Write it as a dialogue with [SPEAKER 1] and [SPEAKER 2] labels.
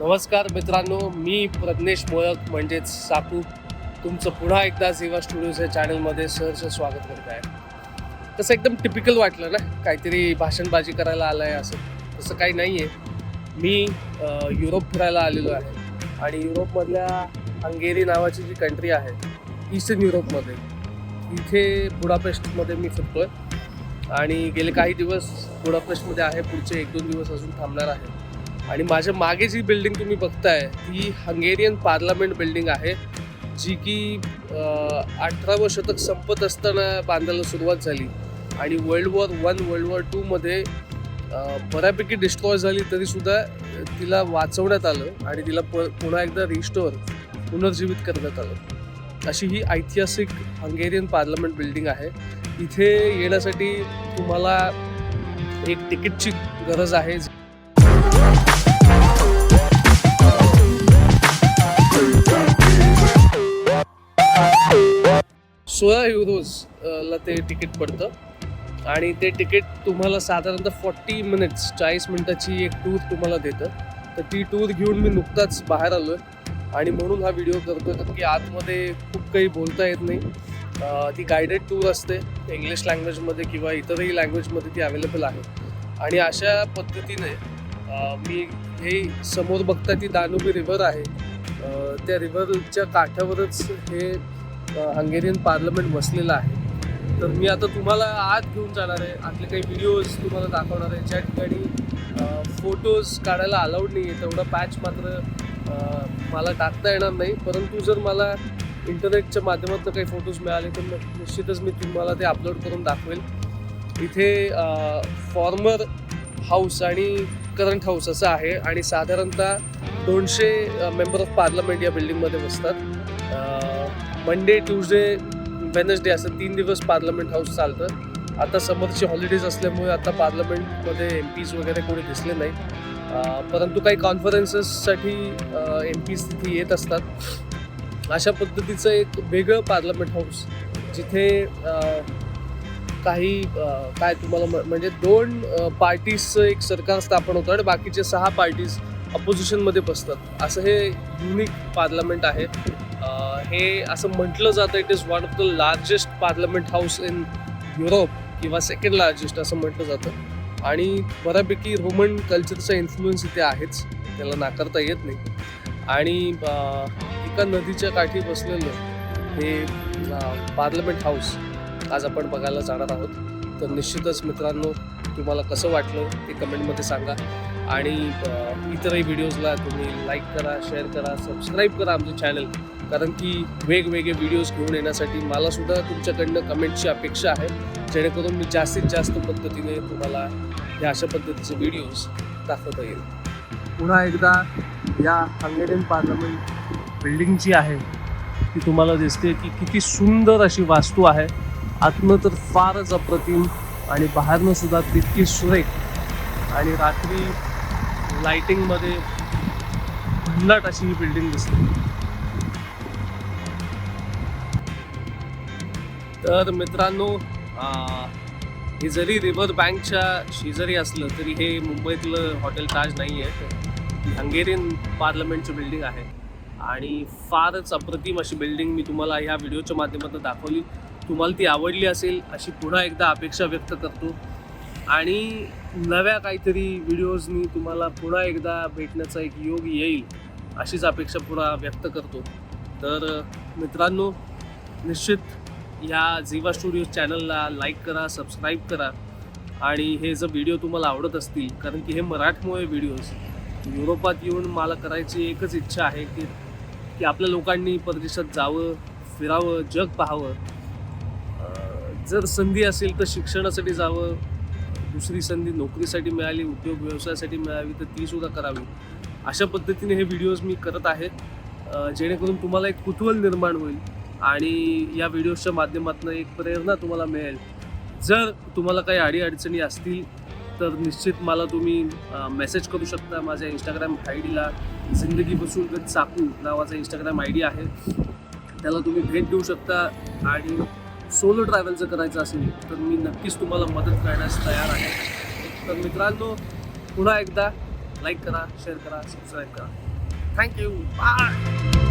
[SPEAKER 1] नमस्कार मित्रांनो मी प्रज्ञेश मोळक म्हणजेच साकू. तुमचं पुन्हा एकदा झिवा स्टुडिओज या चॅनलमध्ये सहर्ष स्वागत करत आहे. तसं एकदम टिपिकल वाटलं ना काहीतरी भाषणबाजी करायला आलं आहे असं. तसं काही नाही आहे मी युरोप फिरायला आलेलो आहे. आणि युरोपमधल्या हंगेरी नावाची जी कंट्री आहे ईस्टर्न युरोपमध्ये. इथे बुडापेस्टमध्ये मी फिरतोय. आणि गेले काही दिवस बुडापेस्टमध्ये आहे पुढचे एक दोन दिवस अजून थांबणार आहे. आणि माझ्या मागे जी बिल्डिंग तुम्ही बघताय ती हंगेरियन पार्लमेंट बिल्डिंग आहे जी की अठरावं शतक संपत असताना बांधायला सुरुवात झाली. आणि world war one world war टूमध्ये बऱ्यापैकी डिस्ट्रॉय झाली तरीसुद्धा तिला वाचवण्यात आलं आणि तिला प पुन्हा एकदा रिस्टोअर पुनर्जीवित करण्यात आलं. अशी ही ऐतिहासिक हंगेरियन पार्लमेंट बिल्डिंग आहे. इथे येण्यासाठी तुम्हाला एक तिकीटची गरज आहे. सोळा युरोज ला ते तिकीट पडतं. आणि ते तिकीट तुम्हाला साधारणतः फॉर्टी मिनिट्स चाळीस मिनिटाची एक टूर तुम्हाला देतं. तर ती टूर घेऊन मी नुकताच बाहेर आलो आहे आणि म्हणून हा व्हिडिओ करतो तर की आतमध्ये खूप काही बोलता येत नाही. ती गायडेड टूर असते. इंग्लिश लँग्वेजमध्ये किंवा इतरही लँग्वेजमध्ये ती अवेलेबल आहे. आणि अशा पद्धतीने मी हे समोर बघता ती दानुबी रिव्हर आहे. त्या रिव्हरच्या काठावरच हे हंगेरियन पार्लमेंट बसलेलं आहे. तर मी आता तुम्हाला आत घेऊन जाणार आहे. आतले काही व्हिडिओज तुम्हाला दाखवणार आहे. ज्या ठिकाणी फोटोज काढायला अलाउड नाही आहे तेवढा पॅच मात्र मला टाकता येणार नाही. परंतु जर मला इंटरनेटच्या माध्यमातून काही फोटोज मिळाले तर निश्चितच मी तुम्हाला ते अपलोड करून दाखवेल. इथे फॉर्मर हाऊस आणि करंट हाऊस असं आहे आणि साधारणतः दोनशे मेंबर ऑफ पार्लमेंट या बिल्डिंगमध्ये बसतात. मंडे ट्युजडे वेनसडे असं तीन दिवस पार्लमेंट हाऊस चालतं. आता समरची हॉलिडेज असल्यामुळे आता पार्लमेंटमध्ये एम पीज वगैरे कोणी दिसले नाही. परंतु काही कॉन्फरन्सेससाठी एम पीज तिथे येत असतात. अशा पद्धतीचं एक वेगळं पार्लमेंट हाऊस जिथे काही काय तुम्हाला म्हणजे दोन पार्टीजचं एक सरकार स्थापन होतं आणि बाकीचे सहा पार्टीज अपोजिशनमध्ये बसतात. असं हे युनिक पार्लमेंट आहे. हे असं म्हटलं जातं it is one of the largest parliament house in Europe किंवा सेकंड लार्जेस्ट असं म्हटलं जातं. आणि बऱ्यापैकी रोमन कल्चरचा इन्फ्लुएन्स इथे आहेच. त्याला नाकारता येत नाही. आणि एका नदीच्या काठी बसलेलं हे पार्लमेंट हाऊस आज आपण बघायला जाणार आहोत. तर निश्चितच मित्रांनो तुम्हाला कसं वाटलं ते कमेंटमध्ये सांगा. आणि इतरही व्हिडिओजला तुम्ही लाईक करा शेअर करा सबस्क्राईब करा आमचं चॅनल कारण की वेगवेगळे व्हिडिओज घेऊन येण्यासाठी मलासुद्धा तुमच्याकडनं कमेंटची अपेक्षा आहे. जेणेकरून मी जास्तीत जास्त पद्धतीने तुम्हाला ह्या अशा पद्धतीचे व्हिडिओज दाखवता येईल. पुन्हा एकदा या हंगेरियन पार्लमेंट बिल्डिंग जी आहे ती तुम्हाला दिसते की किती सुंदर अशी वास्तू आहे. आतनं तर फारच अप्रतिम आणि बाहेरनं सुद्धा तितकी सुरेख. आणि रात्री लाइटिंगमध्ये भन्नाट अशी ही बिल्डिंग दिसते. तर मित्रांनो हे जरी रिव्हर बँकच्या शेजारी असलं तरी हे मुंबईतलं हॉटेल ताज नाही आहे हंगेरियन पार्लमेंटची बिल्डिंग आहे. आणि फारच अप्रतिम अशी बिल्डिंग मी तुम्हाला ह्या व्हिडिओच्या माध्यमातून दाखवली. तुम्हाला ती आवडली असेल अशी पुन्हा एकदा अपेक्षा व्यक्त करतो. आणि नव्या काहीतरी व्हिडिओजनी तुम्हाला पुन्हा एकदा भेटण्याचा एक योग येईल अशीच अपेक्षा पुन्हा व्यक्त करतो. तर मित्रांनो निश्चित या झिवा स्टुडिओ चॅनलला लाईक करा सबस्क्राईब करा. आणि हे जर व्हिडिओ तुम्हाला आवडत असतील कारण की हे मराठमोळे व्हिडिओज युरोपात येऊन मला करायची एकच इच्छा आहे की की आपल्या लोकांनी परदेशात जावं फिरावं जग पाहावं. जर संधी असेल तर शिक्षणासाठी जावं दुसरी संधी नोकरीसाठी मिळाली उद्योग व्यवसायासाठी मिळावी तर ती सुद्धा करावी. अशा पद्धतीने हे व्हिडिओज मी करत आहे जेणेकरून तुम्हाला एक कुतूहल निर्माण होईल आणि या व्हिडिओजच्या माध्यमातून एक प्रेरणा तुम्हाला मिळेल. जर तुम्हाला काही अडीअडचणी असतील तर निश्चित मला तुम्ही मेसेज करू शकता. माझ्या इंस्टाग्राम आय डीला जिंदगी बसून विथ चाकू नावाचा इंस्टाग्राम आय डी आहे. त्याला तुम्ही भेट देऊ शकता आणि सोलो ट्रॅव्हल जर करायचं असेल तर मी नक्कीच तुम्हाला मदत करण्यास तयार आहे. तर मित्रांनो पुन्हा एकदा लाईक करा शेअर करा सबस्क्राईब करा. Thank you bye